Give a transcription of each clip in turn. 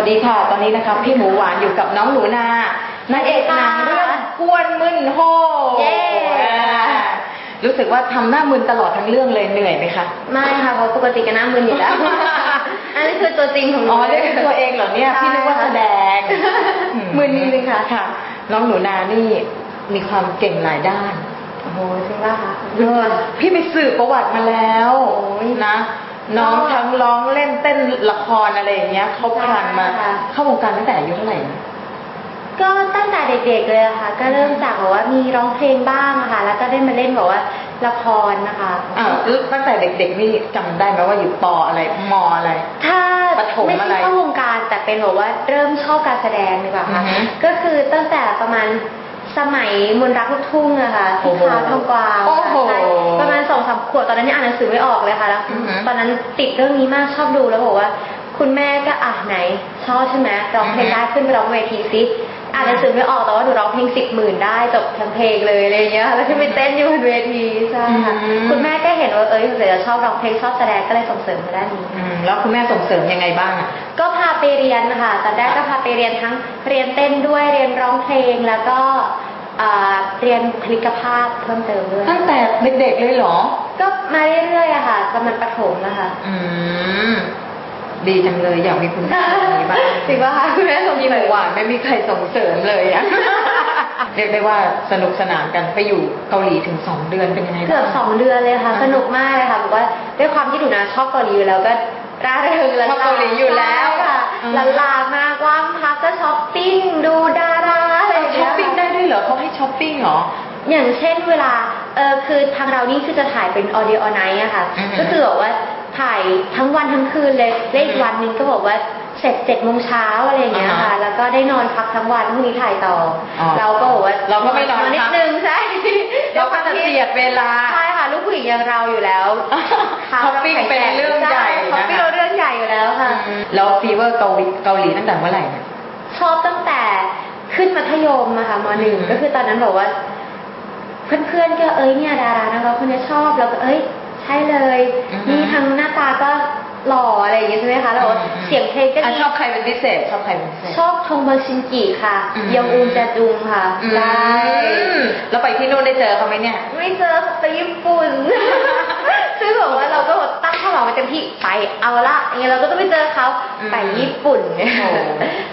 วัสดีค่ะ ตอนนี้นะคะพี่หมูหวานอยู่กับน้องหนูนานางเอกหนังเรื่องกวนมึนโฮเย้อ่ารู้สึกว่าทำหน้ามึนตลอดทั้งเรื่องเลยเหนื่อยไหมคะไม่ค่ะเพราะปกติก็หน้ามึนอยู่แล้วอันนี้คือตัวจริงของหนูอ๋อได้เป็นตัวเองเหรอเนี่ยใช่พี่นึกว่าแสดงมึนจริงๆค่ะค่ะ น้องหนูนานี่มีความเก่งหลายด้านโอ้โหจริงป่ะคะเออพี่ไปสืบประวัติมาแล้วโอ้ยนะ น้องทั้งร้องเล่นเต้นละครอะไรอย่างเงี้ยเขาผ่านมาใช่ค่ะเข้าวงการตั้งแต่อายุเท่าไหร่นะก็ตั้งแต่เด็กๆเลยอะค่ะ ก็เริ่มจากแบบว่ามีร้องเพลงบ้างอะค่ะ แล้วก็ได้มาเล่นแบบว่าละครนะคะอ่าวตั้งแต่เด็กๆนี่จำได้ไหมว่าอยู่ปออะไรมออะไร ถ้าประถมไม่อะไร ใช่เข้าวงการแต่เป็นแบบว่าเริ่มชอบการแสดงดีกว่าค่ะ อือฮึก็คือตั้งแต่ประมาณสมัยมนต์รักลูกทุ่งอะค่ะโอ้ที่โหขาวทองกวาวโอ้โห ขวบตอนนั้นยังอ่านหนังสือไม่ออกเลยค่ะแล้วอือฮึ ตอนนั้นติดเรื่องนี้มากชอบดูแล้วบอกว่า คุณแม่ก็อะไหนชอบใช่ไหมร้องเพลงได้ขึ้นไปร้องเวทีซิอ่านหนังสือไม่ออกแต่ว่าหนูร้องเพลงสิบหมื่นได้จบทั้งเพลงเลยอะไรอย่างเงี้ยแล้วขึ้นไปเต้นอยู่บนเวทีใช่ค่ะอืม คุณแม่ก็เห็นว่าเอ้ยเดี๋ยวชอบร้องเพลงชอบแสดงก็เลยส่งเสริมมาด้านนี้ อืมแล้วคุณแม่ส่งเสริมยังไงบ้างอะก็พาไปเรียนค่ะตอนแรกก็พาไปเรียนทั้งเรียนเต้นด้วยเรียนร้องเพลงแล้วก็อ่าเรียนผลิกภาพเพิ่มเติมด้วยตั้งแต่เด็กๆเลยเหรอ ก็มาเรื่อยๆอะค่ะประมาณประถมนะคะอืมดีจังเลยอยากมีคุณแม่แบบนี้บ้างจริงป่ะคะคุณแม่ส่งพี่หเสริมูมหวานไม่มีใครส่งเสริมเลยอะเรียกได้ว่าสนุกสนานกันไปอยู่เกาหลีถึงสองเดือนเป็นยังไงเกือบบ้างสองเดือนเลยค่ะอ่าสนุกมากเลยค่ะบอกว่าด้วยความที่หนูนะชอบเกาหลีอยู่แล้วก็ร่าเริงละชอบเกาหลีอยู่แล้วใช่ค่ะอืมละลามากว่างพักก็ช้อปปิ้งดูดาราอะไรอย่างช้เงี้อยปปิ้งได้ด้วยเหรอเขาให้ช้อปปิ้งเหรออย่างเช่นเวลา เออคือทางเรานี่คือจะถ่ายเป็นออเดียออนไนอะค่ะ อือฮึก็คือแบบว่าถ่ายทั้งวันทั้งคืนเลยและอีกวันหนึงก็บอกว่าเสร็จเจ็ดโมงเช้าอะไรอย่างเงี้ยอ่าค่ะฮะแล้วก็ได้นอนพักทั้งวันพรุ่งนี้ถ่ายต่อออเราก็บอกว่าเราก็ไม่นอนนิพัดก นึงใช่ เราก็จะเจียดเวลา ใช่ค่ะลูกผู้หญิงอย่างเราอยู่แล้วช้อปปิ้งเป็นเรื่องใหญ่ช้อปนะปิ้งคะเราเรื่องใหญ่อยู่แล้วค่ะอืมแล้วฟีเวอร์เกาหลีเกาหลีตั้งแต่เมื่อไหร่เนี่ย ชอบตั้งแต่ขึ้นมัธยมอะค่ะมหนึ่งอืมก็คือตอนนั้นบอกว่า เพื่อนๆก็เอ้ยเนี่ยดารานะคะคนเนี้ยชอบแล้วก็เอ้ย ใช่เลยอือฮึนี่ทางหน้าตาก็หล่ออะไรอย่างเงี้ยใช่ไหมคะแล้วบอกว่าอืมเสียงเพลงก็อะดีชอบใครเป็นพิเศษ ชอบใครเป็นพิเศษชอบทงบอลชินกิค่ะอืมยองอูนแจจุงค่ะอืมได้แล้วไปที่นู่นได้เจอเขาไหมเนี่ย ไม่เจอไปญี่ปุ่น ซึ่งบอกว่าเราก็แบบตั้งความหวังไว้เต็มที่ไปเอาละอย่างเงี้ยเราก็ต้องไปเจอเขาอืมไปญี่ปุ่นเนี่ยโอ้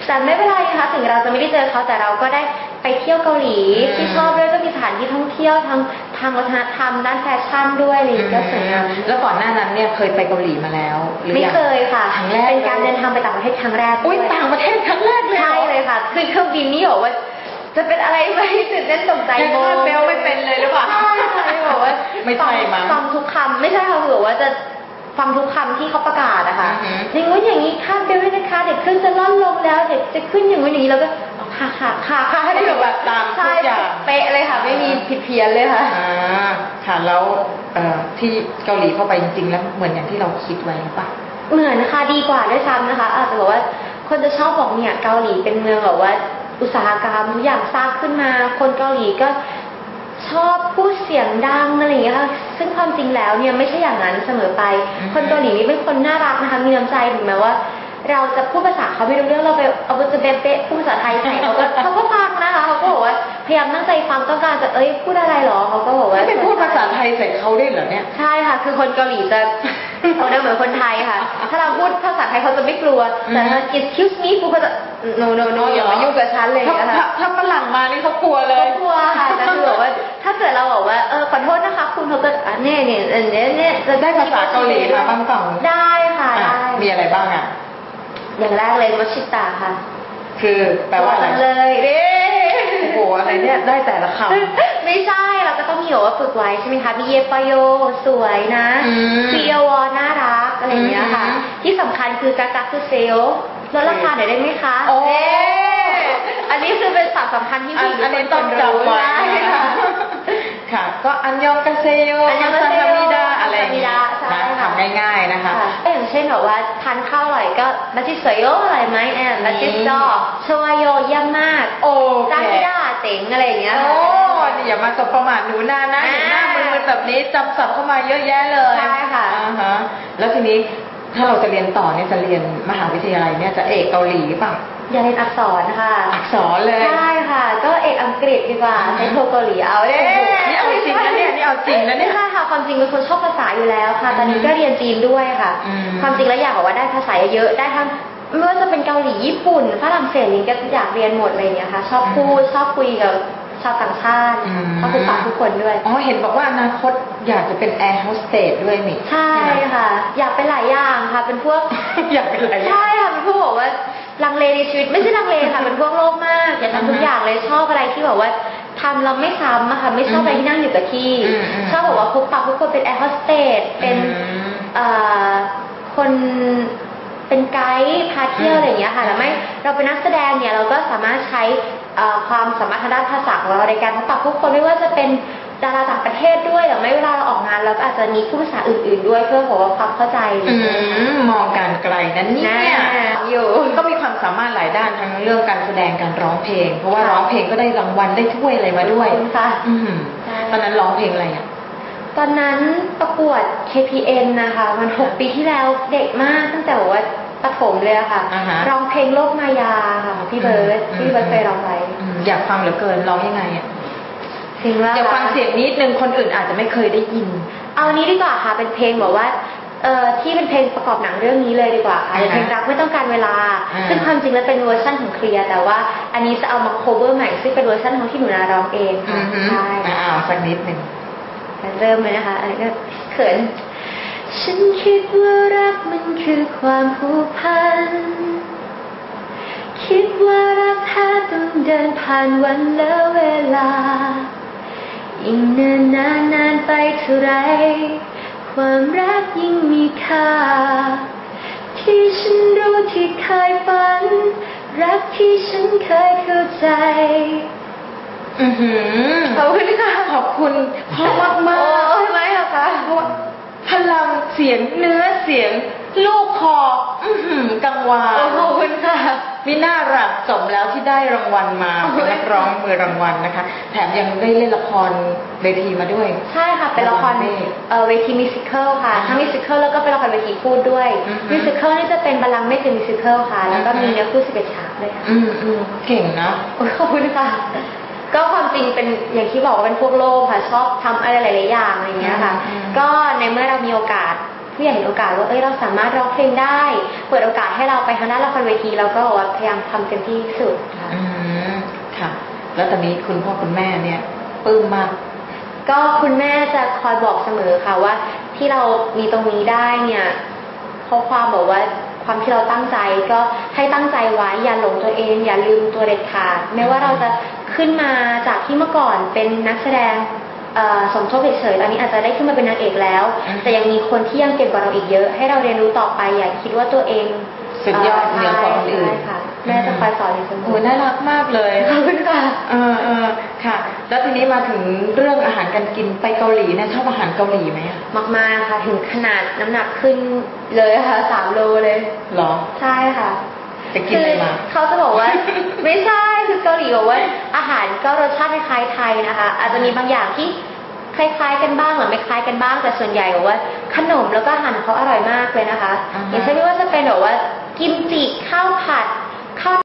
แต่ไม่เป็นไรนะคะถึงเราจะไม่ได้เจอเขาแต่เราก็ได้ไปเที่ยวเกาหลีอืมที่ชอบด้วยก็มีสถานที่ท่องเที่ยวทางทางวัฒนธรรมด้านแฟชั่นด้วยอะไรอย่างเงี้ยก็สวยงามแล้วก่อนหน้านั้นเนี่ยเคยไปเกาหลีมาแล้วหรือไม่ยังเคยค่ะครั้งแรกเป็นการเดินทางไปต่างประเทศครั้งแรกอุ้ยด้วยต่างประเทศครั้งแรกเลยหรอใช่เลยค่ะขึ้นเครื่องบินนี่บอกว่า จะเป็นอะไรไหมตื่นเต้นตกใจยังคาดเบลไม่เป็นเลยหรือเปล่าใช่ค่ะที่บอกว่าไม่ใช่มั้งฟังทุกคำไม่ใช่ค่ะคือบอกว่าจะฟังทุกคำที่เขาประกาศนะคะอือฮึอย่างงู้นอย่างนี้คาดเบลด้วยนะคะ เด็กขึ้นจะล่อนลงแล้วเด็กจะขึ้นอย่างงู้นอย่างนี้แล้วก็อ๋อค่ะค่ะค่ะค่ะก็คือแบบตามทุใช่กอย่างเป๊ะเลยค่ะ ไม่มีผิดเพี้ยนเลยค่ะอ่าค่ะแล้วเอ่อที่เกาหลีเข้าไปจริงๆแล้วเหมือนอย่างที่เราคิดไว้หรือเปล่าเหมือนนะคะดีกว่าด้วยซ้ำนะคะ อาจจะบอกว่าคนจะชอบบอกเนี่ยเกาหลีเป็นเมืองแบบว่า อุตสาหกรรมทุกอย่างสร้างขึ้นมา คนเกาหลีก็ชอบพูดเสียงดังอะไรอย่างเงี้ยค่ะซึ่งความจริงแล้วเนี่ยไม่ใช่อย่างนั้นเสมอไปอืมคนเกาหลีนี่เป็นคนน่ารักนะคะ มีน้ำใจถึงแม้ว่า เราจะพูดภาษาเขาไม่รู้เรื่องเราไปเอาจะเป๊ะๆพูดภาษาไทยใส่เขาก็เขาก็ฟังนะคะเขาก็บอกว่าพยายามตั้งใจฟังต้องการจะเอ้ยพูดอะไรหรอเขาก็บอกว่าไม่ไปพูดภาษาไทยใส่เขาได้เหรอเนี่ยใช่ค่ะ คือคนเกาหลีจะเขาได้เหมือนคนไทยค่ะ ถ้าเราพูดภาษาไทยเขาจะไม่กลัวแต่ถ้า excuse me ปุ๊บเขาจะ no no no อย่ามายุ่งกับฉันเลยถ้านะถ้าคะ ถ้าฝรั่งมานี่เขากลัวเลยเขากลัวค่ะแต่คือแบบว่าถ้าเกิดเราบอกว่าเออขอโทษนะคะ คุณเขาก็อะเนี่ยเนี่ยเออเนี่ยเนี่ยจะได้ภาษาเกาหลีมาบ้างเปล่าได้ค่ะอะ ได้มีอะไรบ้างอะ อย่างแรกเลยมัชชิตาค่ะคือแปลว่าอะไรจังเลยเด้โอ้โห อะไรเนี่ย ได้แต่ละคำ ไม่ใช่เราก็ต้องมีแบบว่าฝึกไว้ใช่ไหมคะมีเยปโยสวยนะอืมซีเอวอน่ารักอะไรอย่างเงี้ยค่ะ อืม ที่สำคัญคือกากาคือเซล ลลดราคาหน่อยได้ไหมคะโอ้เอ๊ะอันนี้คือเป็นศัพท์สำคัญที่อัผู้นหญิงอันนี้ทุกต้องคนจำไว้ได้นะค่ะค่ะ ก็อันยองกาเซโยอันยองกาเซโยซัมิดาอะไรอย่างเงี้ยซัมมิดาใช่นะค่ะทำง่ายๆนะคะค่ะก็อย่างเช่นแบบว่าทานข้าวอร่อยก็บัจิเซโยอะไรไหมแอนบัจิจอชวโยเยี่ยมมากโอจาเคมิดาเจ๋งอะไรอย่างเงี้ยโอ้ค่ะนี่อย่ามาสบประมาทหนูนานะอ่าเห็นหน้ามึนๆแบบนี้จำศัพท์เข้ามาเยอะแยะเลยใช่ค่ะอ่าฮะแล้วทีนี้ ถ้าเราจะเรียนต่อเนี่ยจะเรียนมหาวิทยาลัยเนี่ยจะเอกเกาหลีหรือเปล่าอยากเรียนอักษรค่ะ อักษรเลยใช่ค่ะ ก็เอกอังกฤษดีกว่าอืมใช้โทรเกาหลีเอาเด้นี่เอาจริงนะเนี่ยนี่เอาจริงนะเนี่ยใช่ค่ะความจริงเป็นคนชอบภาษาอยู่แล้วค่ะ ตอนนี้ก็เรียนจีนด้วยค่ะอืมความจริงแล้วอยากบอกว่าได้ภาษาเยอะๆได้ทั้งไม่ว่าจะเป็นเกาหลีญี่ปุ่นฝรั่งเศสนี้ก็อยากเรียนหมดอะไรอย่างเงี้ยค่ะ ชอบพูดชอบคุยกับ ชาวต่างชาติอืมชอบพบปะผู้คนด้วย อ๋อ เห็นบอกว่าอนาคตอยากจะเป็นแอร์โฮสเตสด้วยนี่ ใช่ไหมค่ะ อยากเป็นหลายอย่างค่ะ เป็นพวก อยากเป็นอะไรใช่ค่ะ เป็นพวกบอกว่าลังเลในชีวิต ไม่ใช่ลังเลค่ะ เป็นพวกโลภมาก อยากทำทุกอย่างเลย ชอบอะไรที่แบบว่าทำเราไม่ซ้ำอะค่ะ ไม่ชอบอะไรที่นั่งอยู่กับที่อืมอืมชอบบอกว่าพบปะผู้คนเป็นแอร์โฮสเตส เป็นอืมเอ่อคนเป็นไกด์พาเที่ยวอืมอะไรอย่างเงี้ยค่ะแล้วไม่เราเป็นนักแสดงเนี่ยเราก็สามารถใช้เอ่อ ความสามารถทางด้านภาษาของเราในการพบปะผู้คนไม่ว่าจะเป็นดาราต่างประเทศด้วยหรือไม่เวลาเราออกงานเราก็อาจจะมีผู้ภาษาอื่น ๆ ด้วยเพื่อบอกว่าความเข้าใจอืมมองการไกลนั้นเนี่แน่ยอยู่ก็มีความสามารถหลายด้านทั้งเรื่องการแสดงการร้องเพลง เพราะว่าร้องเพลงก็ได้รางวัลได้ถ้วยอะไรมาด้วยขอบคุณค่ะอืมใช่ตอนนั้นร้องเพลงอะไรอะตอนนั้นประกวด KPN นะคะ มันหกปีที่แล้วเด็กมากตั้งแต่แบบว่า ประถมเลยอะค่ะอ่าฮะ ร้องเพลงโลกมายาค่ะของพี่เบิร์ดอืมที่พี่เบิร์ดเคยร้องไว้อืมอยากฟังเหลือเกินร้องยังไงอะเพลงว่าอยากฟังเสียงนิดนึงคนอื่นอาจจะไม่เคยได้ยิน เอานี้ดีกว่าค่ะเป็นเพลงแบบว่าเอ่อที่เป็นเพลงประกอบหนังเรื่องนี้เลยดีกว่าค่ะอ่าฮะเป็นเพลงรักไม่ต้องการเวลา อ่า ซึ่งความจริงแล้วเป็นเวอร์ชันของเคลียร์แต่ว่า อันนี้จะเอามา cover ใหม่ซึ่งเป็นเวอร์ชันของที่หนูนาร้องเองอืค่ะอหือใช่อ่าสักนิดหนึ่ง เริ่มเลยนะคะอันนี้ก็เขิน ฉันคิดว่ารักมันคือความผูกพัน คิดว่ารักแท้ต้องเดินผ่านวันและเวลา ยิ่งเนินนานนานไปเท่าไร ความรักยิ่งมีค่า ที่ฉันรู้ที่เคยฝัน รักที่ฉันเคยเข้าใจ อือหือขอบคุณค่ะ ขอบคุณเพราะมากมากโอ้ยไม่หรอกคะเพราะว่าพลัง เสียงเนื้อเสียง ลูกคอ อือหือกังวาโอ้นขอบคุณค่ะมีน่ารักสมแล้วที่ได้รางวัลมาโอ้ยเป็นนักร้องมือรางวัลนะคะ แถมยังได้เล่นละครเวทีมาด้วย ใช่ค่ะเป็นละครเมฆเอ่อเวทีมิวสิควลค่ะอ่าทั้งมิวสิควลแล้วก็เป็นละครเวทีพูดด้วยอือฮึมิวสิควลนี่จะเป็นบัลลังก์เมฆเป็นมิวสิควลค่ะ แล้วก็อือฮึมีเนื้อคู่สิบเอ็ดฉากเลยค่ะอืมอืมเก่งนะโอ้ยขอบคุณค่ะก็ความจริงเป็นอย่างที่บอกว่าเป็นพวกโลภค่ะชอบทำอะไรหลาย ๆ อย่างอะไรอย่างเงี้ยค่ะอื มก็ในเมื่อเรามีโอกาสผู้ใหญ่เห็นโอกาสว่าเอ้ยเราสามารถร้องเพลงได้ เปิดโอกาสให้เราไปทางด้านละครเวทีเราก็บอกว่าพยายามทำเต็มที่ที่สุดค่ะอืมค่ะ แล้วตอนนี้คุณพ่อคุณแม่เนี่ยปลื้มมาก ก็คุณแม่จะคอยบอกเสมอค่ะว่า ที่เรามีตรงนี้ได้เนี่ยเพราะความบอกว่าความที่เราตั้งใจก็ให้ตั้งใจไว้อย่าหลงตัวเอง อย่าลืมตัวเด็ดขาดไม่ว่าเราจะขึ้นมาจากที่เมื่อก่อนเป็นนักแสดงเอ่อ สมทบเฉยๆตอนนี้อาจจะได้ขึ้นมาเป็นนางเอกแล้วอืมแต่ยังมีคนที่ยังเก่งกว่าเราอีกเยอะ ให้เราเรียนรู้ต่อไปอย่าคิดว่าตัวเองสุดยอดเหนือกว่าคนอื่นใช่ค่ะแม่จะคอยสอนอยู่เสมโอ้อน่ารักมากเลยขอบคุณค่ะเออเออค่ะ แล้วทีนี้มาถึงเรื่องอาหารการกินไปเกาหลีเนี่ยชอบอาหารเกาหลีไหมอะมากๆค่ะ ถึงขนาดน้ำหนักขึ้นเลยค่ะสามโลเลยหรอใช่ค่ะไปกินอะไรมาคืเขาจะบอกว่า ไม่ใช่คือเกาหลีบอกว่าอาหารก็รสชาติคล้ายๆไทยนะคะ อาจจะมีบางอย่างที่ คล้ายๆกันบ้างหรือไม่คล้ายกันบ้าง แต่ส่วนใหญ่บอกว่าขนมแล้วก็อาหารเขาอร่อยมากเลยนะคะอ่าฮะอย่างเช่นไม่ว่าจะเป็นแบบว่ากิมจิข้าวผัดข้าว